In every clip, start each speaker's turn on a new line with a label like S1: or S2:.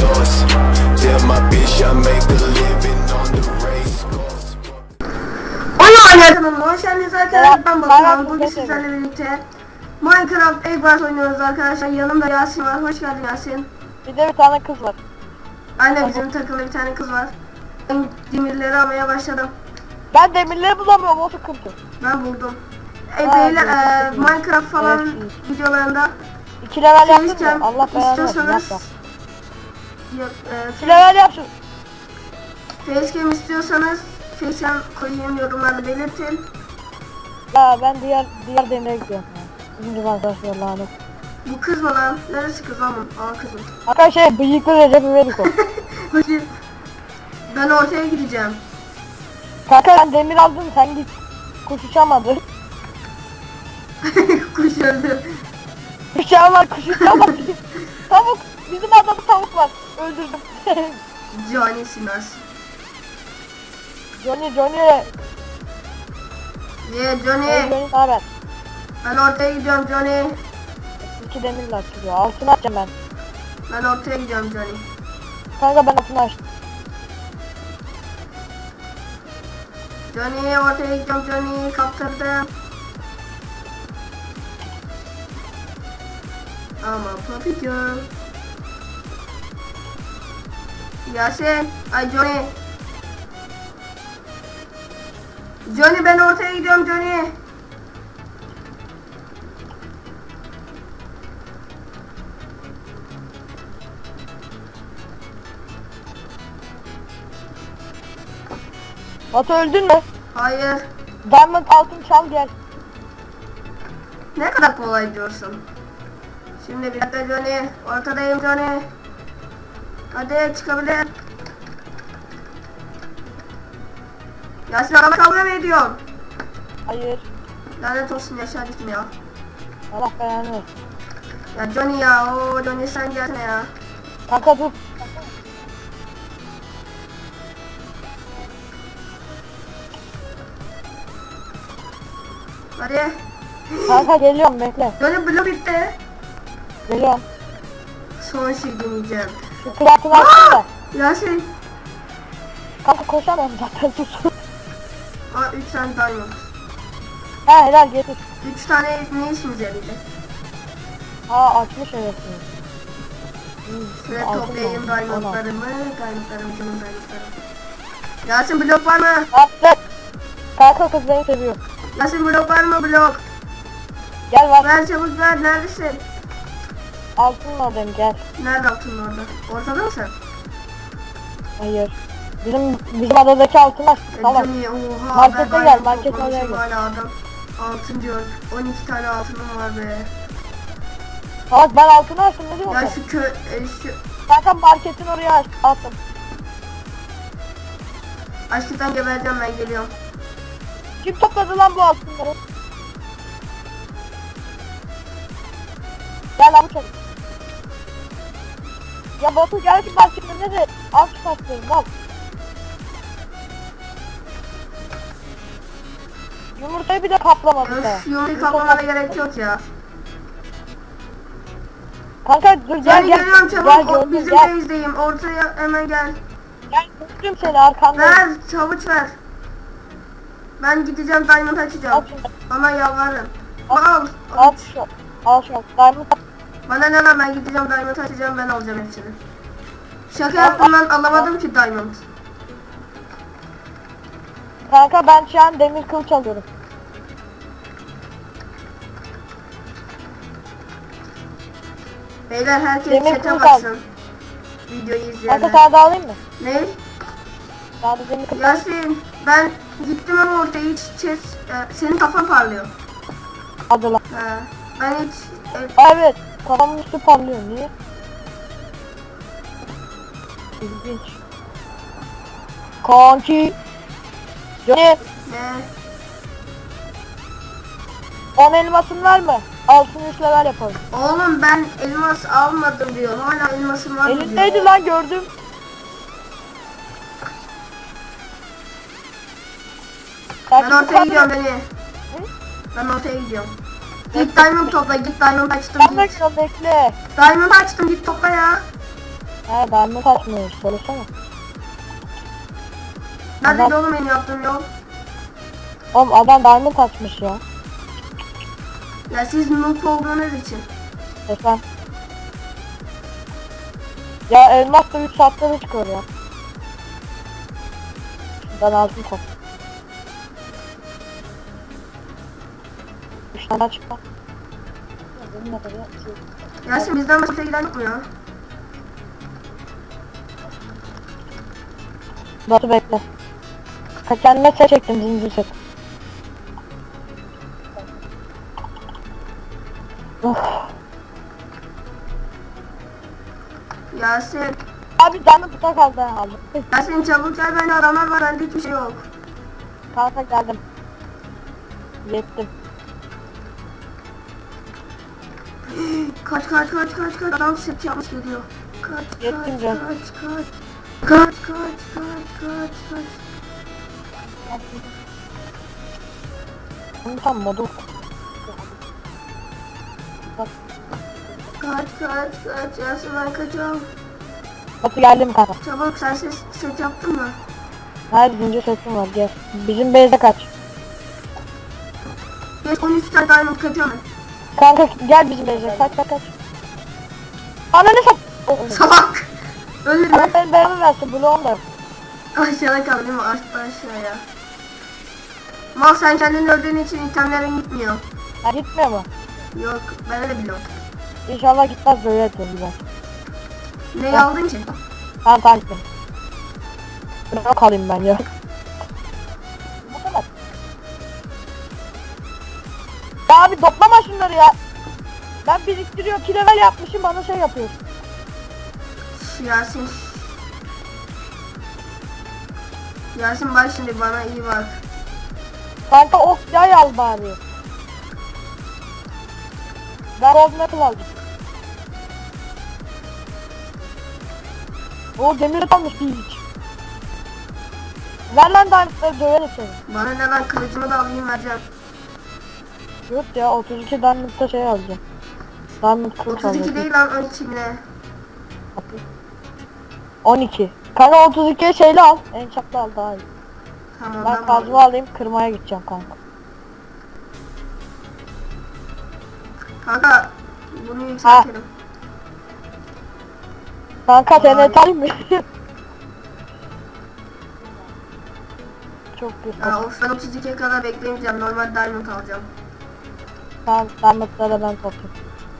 S1: source. Tell my bitch I make a living on the race course.
S2: Oyun oynadım. Hoş geldiniz arkadaşlar. Ben
S3: Merhaba,
S2: Batuhan. Bugün sizlerle birlikte Minecraft Eggbars oynuyoruz arkadaşlar. Yanımda Yasin var. Hoş geldin Yasin.
S3: Bir de bir tane kız var.
S2: Aynen bizim takımda bir tane kız var. Ben demirleri almaya başladım.
S3: Ben demirleri bulamıyorum o sıkıntı.
S2: Ben buldum. E,
S3: Aa,
S2: beyler, e. Minecraft falan
S3: Evet.
S2: videolarında
S3: İki level yaptın mı? Allah belanı versin.
S2: istiyorsanız. Yok, e,
S3: level yap şunu.
S2: Facecam istiyorsanız Facecam koyayım yorumlarda belirtin.
S3: Ya ben diğer diğer demire gidiyorum. Bizim gibi arkadaşlar lanet.
S2: Bu kız mı lan? Neresi kız lan? bu? Aa kızım.
S3: Arkadaşlar bıyıklı Recep İvedik o.
S2: Bakayım. Ben ortaya gideceğim.
S3: Kanka ben demir aldım sen git. Kuş uçamadı.
S2: Kuş öldü.
S3: Uçağlar kuş uçamadı. tavuk. Bizim adamda tavuk var. Öldürdüm.
S2: Johnny Sinas.
S3: Johnny Johnny.
S2: Yeah
S3: Hey,
S2: Johnny.
S3: Johnny naber?
S2: Ben ortaya gidiyorum Johnny.
S3: İki demirle açılıyor. Altını açacağım ben.
S2: Ben ortaya gidiyorum Johnny.
S3: Kanka ben altını açtım.
S2: Johnny ortaya gidiyorum Johnny. Kaptırdım. Ama Puppy Girl. Yasin. Ay Johnny. Johnny ben ortaya gidiyorum Johnny.
S3: Batu öldün mü?
S2: Hayır.
S3: Diamond altın çal gel.
S2: Ne kadar kolay diyorsun. Şimdi bir dakika Johnny. Ortadayım Johnny. Hadi çıkabilir. Yasin adamı kavga mı ediyorsun?
S3: Hayır.
S2: Lanet olsun yaşa düştüm ya.
S3: Allah belanı.
S2: Ya Johnny ya o Johnny sen gelme ya.
S3: Kanka dur.
S2: Hadi.
S3: Kanka geliyorum bekle.
S2: Johnny blue bitti.
S3: Geliyorum.
S2: Son şey deneyeceğim.
S3: Platini açtım da.
S2: Yasin.
S3: Kanka koşamam zaten sus.
S2: Aa 3 tane diamond.
S3: He helal getir.
S2: 3 tane ne işimize yarayacak?
S3: Aa açmış öylesini.
S2: Şöyle toplayayım diamondlarımı. Diamondlarımı canım diamondlarım. Yasin blok var mı?
S3: Atlet. Kanka kız beni seviyor.
S2: Yasin blok var mı blok?
S3: Gel var.
S2: Ver çabuk ver neredesin?
S3: Altın oradayım gel.
S2: Nerede altın orada? Ortada mısın?
S3: Hayır. Bizim bizim adadaki altın açtık
S2: E,
S3: tamam.
S2: Johnny, oha
S3: Markete
S2: ben
S3: gel, markete gel.
S2: Hala adam altın diyor. 12 tane altınım var be.
S3: Salak ben altını açtım ne diyorsun
S2: Ya
S3: sen?
S2: şu kö... E, şu...
S3: Kanka marketin oraya aç, attım.
S2: Açlıktan gebereceğim ben geliyorum.
S3: Kim topladı lan bu altınları? Gel lan çabuk. Ya Batu gel ki marketin ne de al çıkartıyorum al. Yumurtayı bir de kaplamadık ha.
S2: Öf yumruğu kaplamana gerek yok ya.
S3: Kanka dur gel
S2: Gel
S3: gel.
S2: geliyorum
S3: Gel
S2: çabuk. O, bizim
S3: gel.
S2: base'deyim. Ortaya hemen gel.
S3: Gel gördüm seni arkandayım.
S2: Ver çavuş ver. Ben gideceğim diamond
S3: Al
S2: açacağım.
S3: şunu.
S2: Bana yalvarırım.
S3: Al.
S2: Al.
S3: Al şu. Al şu. Diamond
S2: Bana ne lan ben gideceğim diamond açacağım ben alacağım hepsini. Şaka yaptım ben alamadım ki diamond.
S3: Kanka ben şu an demir kılıç alıyorum.
S2: Beyler herkes
S3: Demir
S2: chat'e
S3: kılıç
S2: baksın. Videoyu
S3: Kanka
S2: izleyenler.
S3: sana da alayım mı?
S2: Ne?
S3: Sana da demir kılıç
S2: Yasin ben gittim ama ortaya hiç chat, e, senin kafan parlıyor.
S3: Hadi lan.
S2: Ha, ben hiç e,
S3: Evet. Kafamın üstü parlıyor. Niye? İlginç. Kanki.
S2: Ne?
S3: 10 elmasın var mı? Altın 3 level yapalım.
S2: Oğlum ben elmas almadım diyor. Hala elmasım var mı diyor.
S3: Elindeydi lan gördüm.
S2: Ben ortaya gidiyorum beni. Ben ortaya gidiyorum. Git diamond topla, git diamond açtım
S3: Ben
S2: git.
S3: gidiyorum, bekle.
S2: Diamond açtım git topla ya.
S3: Ha diamond açmıyoruz söylesene.
S2: Neredeydi oğlum benim yaptığım yol?
S3: Oğlum adam diamond açmış ya.
S2: Ya siz noob olduğunuz için.
S3: Efendim. Ya elmas da 3 saatte mi çıkıyor ya? Ben aldım top. 3 tane çıktı.
S2: Yasin bizden başka giden yok mu ya?
S3: Batu bekle. Ka kendime set çektim zincir set. Of.
S2: Yasin.
S3: Abi canım tuta kaldı aldım.
S2: Yasin çabuk gel bende adamlar var bende hiçbir şey yok.
S3: Kanka geldim. Yettim.
S2: Kaç kaç kaç kaç kaç adam set yapmış geliyor. Kaç kaç kaç kaç. Kaç kaç kaç kaç kaç.
S3: Tam modu.
S2: Kaç kaç kaç Yasin ben kaçıyorum.
S3: Batu geldim kanka.
S2: Çabuk sen ses, set yaptın mı?
S3: Her zincir setim var gel. Bizim base'de kaç.
S2: Geç 13 tane diamond kaçıyorum ben.
S3: Kanka gel bizim base'e kaç kaç kaç. Ananı sat.
S2: Salak. Ölür
S3: Allah
S2: mü?
S3: benim belamı versin bloğum da.
S2: Aşağıda kaldı değil mi? Aşağıya. Mal sen kendini öldüğün için itemlerin gitmiyor.
S3: Ha gitmiyor mu?
S2: Yok ben öyle biliyorum.
S3: İnşallah gitmez böyle yapıyor güzel.
S2: Neyi aldın ki?
S3: Tamam tamam gittim. Blok alayım ben ya. Şunları ya. Ben biriktiriyor, iki level yapmışım bana şey yapıyor.
S2: Yasin. Yasin bak şimdi bana iyi bak.
S3: Kanka ok yay al bari. Ben metal aldım. O demir almış bir hiç. Ver lan diamondları döverim seni.
S2: Bana ne lan kılıcımı da alayım vereceğim.
S3: Yok ya 32 diamondda şey alacağım. Diamond kılıç
S2: 32
S3: alacağım.
S2: değil lan 12 mi ne?
S3: 12. Kanka 32 şeyle al. En çaplı al daha iyi.
S2: Tamam
S3: Ben kazma alayım kırmaya gideceğim kanka.
S2: Kanka bunu yükseltelim.
S3: Kanka yeter mi? Çok güzel.
S2: Ya of ben 32'ye kadar beklemeyeceğim. Normal diamond alacağım.
S3: Tamam diamondları ben toplayayım.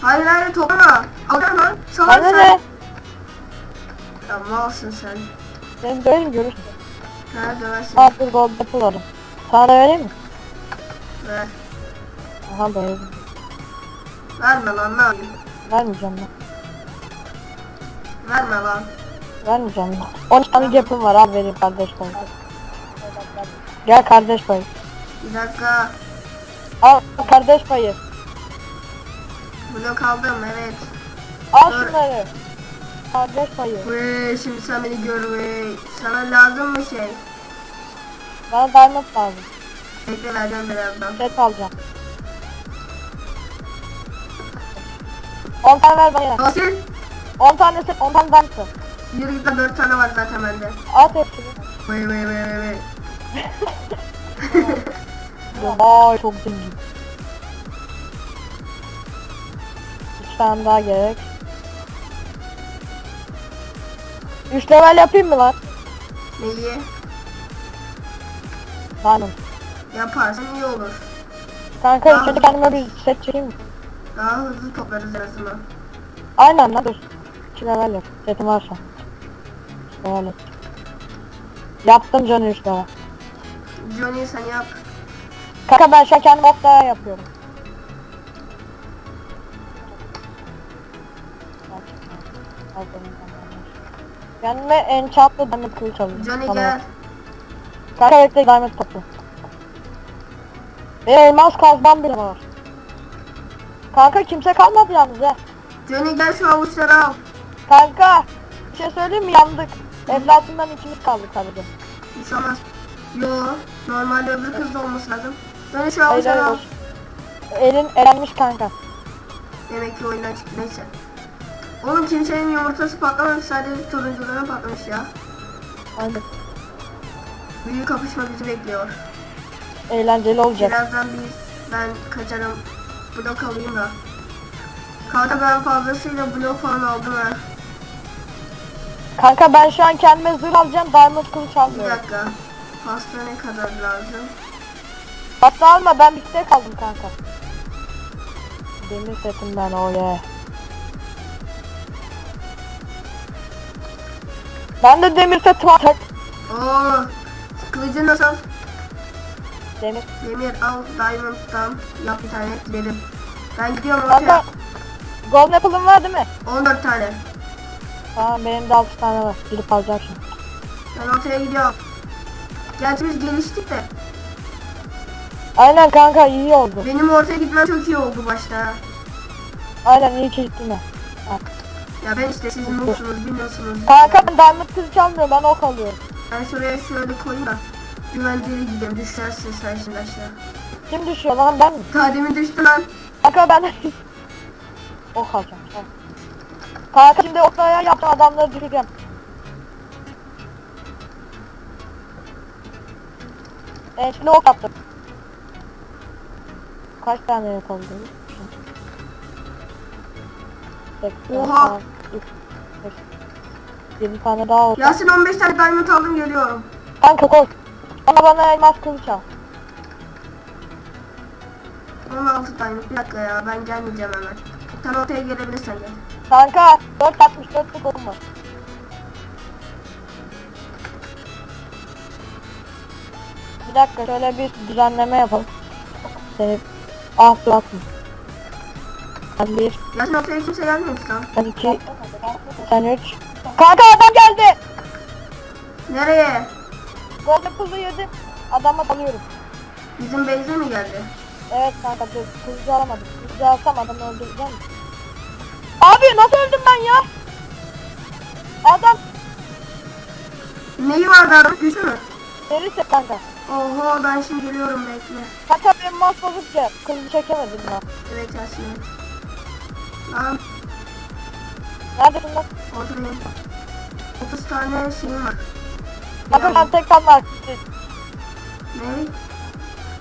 S2: Hayır hayır toplama. Alacağım lan. Salak
S3: Bana
S2: sen.
S3: ne?
S2: Ya malsın sen.
S3: Benim döverim görürsün.
S2: Ha döversin.
S3: Aa dur gold apple aldım. Sana da vereyim mi?
S2: Ver.
S3: Aha verdim.
S2: Verme lan ne yapayım?
S3: Vermeyeceğim ben.
S2: Verme lan.
S3: Vermeyeceğim ben. 13 tane yapım var abi vereyim kardeş payı. Gel kardeş payı.
S2: Bir dakika.
S3: Al kardeş payı.
S2: Blok aldım evet.
S3: Al
S2: Dur.
S3: şunları. Kardeş payı.
S2: Vey şimdi sen beni gör vey. Sana lazım mı şey?
S3: Bana diamond lazım.
S2: Bekle vereceğim birazdan.
S3: Set alacağım. 10 tane ver bana.
S2: Yasin.
S3: 10 tane set, 10 tane diamond.
S2: Yürü git lan 4 tane var zaten bende.
S3: At hepsini.
S2: Vey vey vey vey vey.
S3: Vay çok zengin. 3 tane daha gerek. 3 level yapayım mı lan?
S2: Neyi?
S3: Diamond.
S2: Yaparsan iyi olur.
S3: Kanka
S2: Tamam.
S3: şimdi kendime bir set çekeyim mi?
S2: Daha hızlı toplarız en azından.
S3: Aynen lan dur. 2 level yap. Setim varsa. 3 level yap. Yaptım canı 3 level.
S2: Johnny sen yap.
S3: Kanka ben şu an kendim yapıyorum. Kendime enchantlı diamond kılıç alayım.
S2: Johnny
S3: Tamam.
S2: gel.
S3: Kanka bekle diamond toplu. Benim elmas kazmam bile var. Kanka kimse kalmadı yalnız he.
S2: Johnny gel şu avuçları al.
S3: Kanka bir şey söyleyeyim mi yandık. Evlatından ikimiz kaldık sadece.
S2: Hiç olmaz. Yo. Normalde öbür kız da olması lazım. Johnny şu
S3: Hayır
S2: avuçları al.
S3: hayır. Elin elenmiş kanka.
S2: Demek ki oyundan çıktı neyse. Oğlum kimsenin yumurtası patlamamış sadece turuncuların patlamış ya.
S3: Aynen.
S2: Büyük kapışma bizi bekliyor.
S3: Eğlenceli olacak.
S2: Birazdan biz ben kaçarım. Blok alayım da. Kanka ben fazlasıyla blok falan aldım ha.
S3: Kanka ben şu an kendime zırh alacağım. Diamond kılıç
S2: Bir
S3: almıyorum.
S2: dakika. Pasta ne kadar lazım?
S3: Hatta alma ben bir tek aldım kanka. Demir setim ben o ye. Ben de demir setim alacak.
S2: Oo. Kılıcı nasıl?
S3: Demir.
S2: Demir al Diamond'dan yap bir tane gidelim. Ben gidiyorum ortaya.
S3: Golden Apple'ın var değil mi?
S2: 14 tane.
S3: Tamam benim de 6 tane var. Gidip alacağım şimdi.
S2: Ben ortaya gidiyorum. Gerçi biz geliştik de.
S3: Aynen kanka iyi oldu.
S2: Benim ortaya gitmem çok iyi oldu başta.
S3: Aynen iyi ki gittin ha.
S2: Ya ben işte siz noobsunuz bilmiyorsunuz.
S3: Kanka ben Diamond kılıç almıyorum ben ok alıyorum.
S2: Ben şuraya şöyle koyayım da. Güvenceli gideyim düşersin sen şimdi aşağı.
S3: Kim düşüyor lan ben mi?
S2: Daha demin düştü lan.
S3: Kanka ben ok alacağım. Kanka şimdi oklara yaptım adamları düşüreceğim. Ben şimdi ok attım. Kaç tane yapalım?
S2: Oha.
S3: 20 tane daha oldu.
S2: Yasin 15 tane diamond aldım geliyorum.
S3: Kanka koş. Ama bana elmas kılıç al.
S2: 16 diamond bir dakika ya ben gelmeyeceğim hemen. Sen ortaya gelebilirsen gel.
S3: Kanka 4.64'lük okum var. Bir dakika şöyle bir düzenleme yapalım. Seni ah dur atma. Sen bir,
S2: Yasin ortaya kimse gelmemiş lan.
S3: sen iki, sen üç. Kanka adam geldi.
S2: Nereye?
S3: Golden Apple'ı yedim. Adama dalıyorum.
S2: Bizim base'e mi geldi?
S3: Evet kanka kılıcı alamadım. Kılıcı alsam adamı öldüreceğim. Abi nasıl öldüm ben ya? Adam
S2: Neyi vardı adam? Güçlü mü?
S3: verirse kanka.
S2: Oho ben şimdi geliyorum bekle.
S3: Kanka benim mouse bozukça kılıcı çekemedim ben.
S2: Evet evet. Lan
S3: Neredesin lan?
S2: ortadayım. 30 tane şeyim var.
S3: Kanka ben tek kalma
S2: Ne?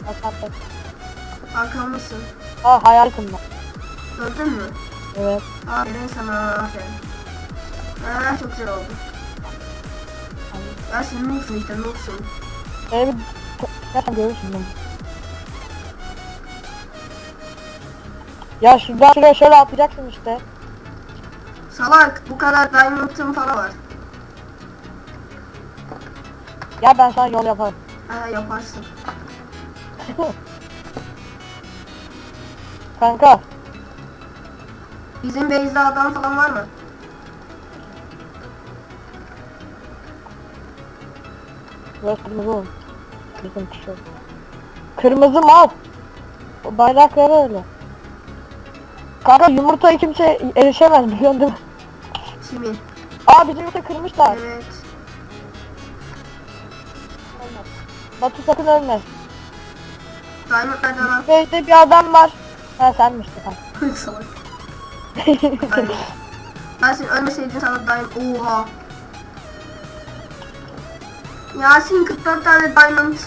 S3: Hakan tek.
S2: Arkamdasın.
S3: Ha hayaletim ben.
S2: Öldün mü?
S3: Evet.
S2: Aferin sana aferin. Aa, çok güzel oldu. Yasin noobsun işte noobsun.
S3: Öyle bir... Gerçekten görürsün. Ya şuradan şuraya şöyle atacaksın işte.
S2: Salak bu kadar diamond'ım falan var.
S3: Ya ben sana yol yaparım.
S2: Ha yaparsın.
S3: Kanka.
S2: Bizim base'de adam falan var mı?
S3: Burası kırmızı oldu. Bizim tişört. Kırmızı mal. O bayrakları öyle. Kanka yumurtayı kimse erişemez biliyorsun değil mi?
S2: Kimin?
S3: Aa bizim yumurta kırmışlar.
S2: Evet.
S3: Batu sakın ölme.
S2: Diamond'lardan al.
S3: Base'de bir adam var. Ha senmişti kanka.
S2: Salak. Aynen. Yasin ölmeseydin sana diamond. Oha. Yasin 44 tane diamond.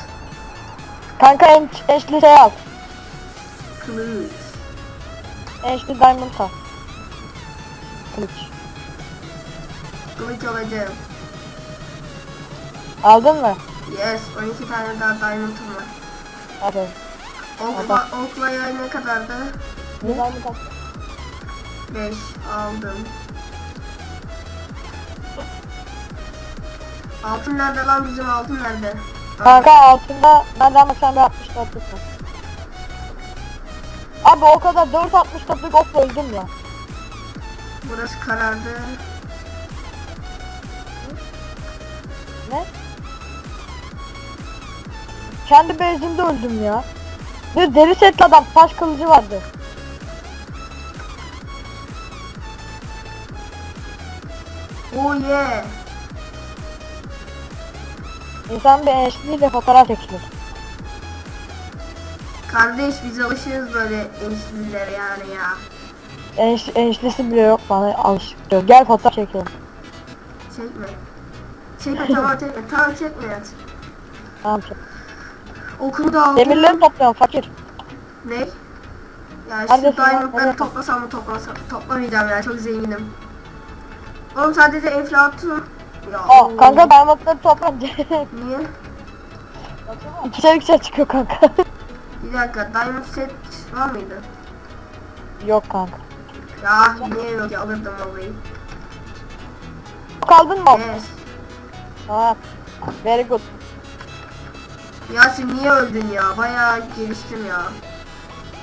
S3: Kanka en eşli şey al.
S2: Kılıç.
S3: Eşli diamond al. Kılıç.
S2: Kılıç alacağım.
S3: Aldın mı?
S2: Yes 12 tane daha diamond'ım var.
S3: Aferin.
S2: Okla, oklaya ne kadardı?
S3: Bir diamond al.
S2: 5 aldım. Altın nerede lan bizim altın nerede?
S3: Kanka altında nereden baksan bir 64 var. Abi o kadar 4.64'lük okla öldüm ya.
S2: Burası karardı.
S3: Ne? Kendi bezimde öldüm ya. Bir deri setli adam taş kılıcı vardı.
S2: Oh yeah.
S3: İnsan bir eşliyle fotoğraf çekilir.
S2: Kardeş biz alışırız böyle eniştelilere yani ya.
S3: enş, eniştesi bile yok bana alışık diyor. Gel fotoğraf çekelim.
S2: Çekme. Çekme tamam çekme. Tamam çekme yat.
S3: Tamam çek.
S2: Okulu da aldım.
S3: Demirleri topluyorum fakir.
S2: Ne? Ya şu
S3: Neredesin lan?
S2: diamondları toplasam mı toplasam toplamayacağım ya çok zenginim. Oğlum sadece eflatun.
S3: Aa kanka diamondları topla.
S2: Niye?
S3: İkişer ikişer çıkıyor kanka.
S2: Bir dakika diamond set var mıydı?
S3: yok kanka.
S2: Ya niye yok ya alırdım vallahi.
S3: Kaldın mı?
S2: Yes.
S3: Ha. Very good.
S2: Yasin niye öldün ya? Bayağı geliştim ya.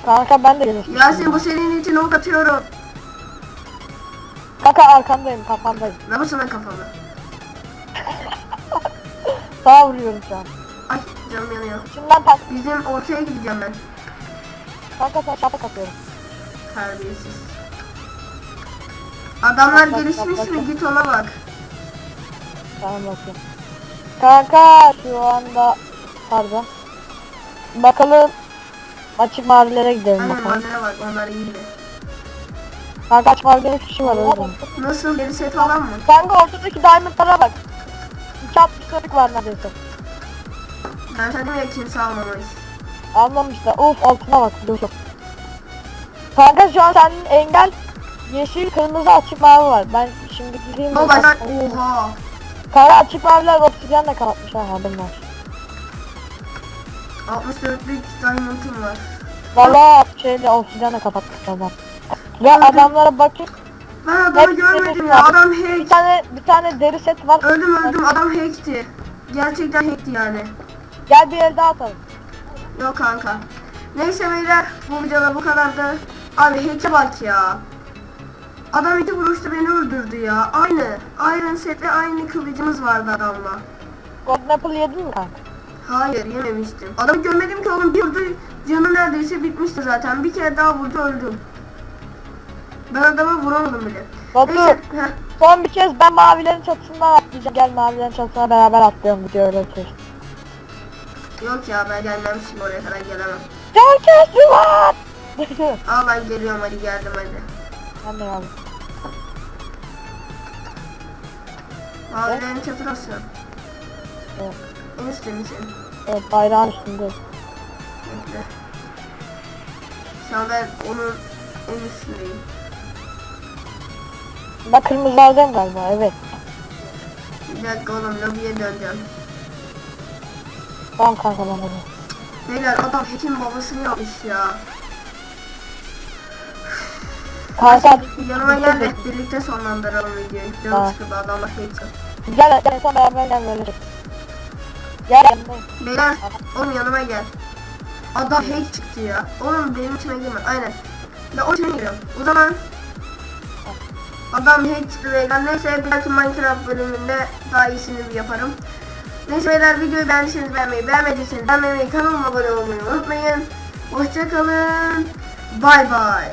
S3: Kanka ben de geliştim.
S2: Yasin bu senin için ok atıyorum.
S3: Kanka arkandayım kafandayım.
S2: Ne bu sana kafamı?
S3: Sağa vuruyorum şu an.
S2: Ay canım yanıyor.
S3: Şimdiden tak.
S2: Bizim ortaya gideceğim ben.
S3: Kanka sen şapak atıyorum.
S2: Terbiyesiz. Adamlar
S3: Bak,
S2: gelişmiş
S3: bak,
S2: mi?
S3: bak.
S2: Git ona bak.
S3: Tamam bakayım. Kanka şu anda pardon. Bakalım açık mavilere gidelim
S2: Aynen
S3: bakalım.
S2: onlara bak. Onlar iyi de.
S3: Kanka açık mavilere kişi var öyle.
S2: Nasıl? Geri set falan mı?
S3: Kanka ortadaki diamondlara bak. 2.64'lük var neredeyse.
S2: Ben dedim ya kimse almamış.
S3: Anlamışlar. Of altına bak. Dur dur. Kanka şu an senin engel yeşil, kırmızı, açık mavi var. Ben şimdi gideyim.
S2: Baba sen oha.
S3: Kanka açık maviler obsidyenle kapatmış ha haberin var.
S2: 64'lük diamond'um var.
S3: Valla şeyle obsidyenle kapatmış adam. Ve adamlara bakayım.
S2: Ben adamı
S3: Hep
S2: görmedim ya. Adam
S3: Bir
S2: hack.
S3: tane bir tane deri set var.
S2: Öldüm öldüm. Adam hackti. Gerçekten hackti yani.
S3: Gel bir el daha atalım.
S2: Yok kanka. Neyse beyler bu videoda bu kadardı. Abi hack'e bak ya. Adam iki vuruşta beni öldürdü ya. Aynı. Iron set ve aynı kılıcımız vardı adamla.
S3: Golden Apple yedin mi kanka?
S2: Hayır yememiştim. Adamı görmedim ki oğlum bir vurdu canı neredeyse bitmişti zaten. Bir kere daha vurdu öldüm. Ben adamı vuramadım bile.
S3: Batu son bir kez ben mavilerin çatısından atlayacağım. Gel mavilerin çatısına beraber atlayalım video öyle şey.
S2: Yok ya ben gelmem şimdi oraya kadar gelemem.
S3: Can kesti var.
S2: Al ben geliyorum hadi geldim hadi.
S3: ben de geldim.
S2: Mavilerin çatırasın.
S3: Evet.
S2: En üstte misin?
S3: Evet bayrağın üstünde.
S2: Bekle. Şu an ben onun en üstündeyim.
S3: Ben kırmızılardayım galiba evet.
S2: Bir dakika oğlum lobiye döneceğim.
S3: Tamam kanka ben de.
S2: Beyler adam Hekin babasını yapmış ya.
S3: Kanka
S2: Yanıma gel de birlikte sonlandıralım videoyu. Canım sıkıldı adamla Hekin.
S3: gel gel son beraber gel böyle. Gel yanındayım.
S2: Beyler oğlum yanıma gel. Adam hack çıktı ya. Oğlum benim içime girme. Aynen. Ya o içime giriyor. O zaman Adam hack çıktı. Neyse dahaki Minecraft bölümünde daha iyisini yaparım. Neyse beyler videoyu beğendiyseniz beğenmeyi, beğenmediyseniz beğenmeyi, kanalıma abone olmayı unutmayın. Hoşçakalın. Bay bay.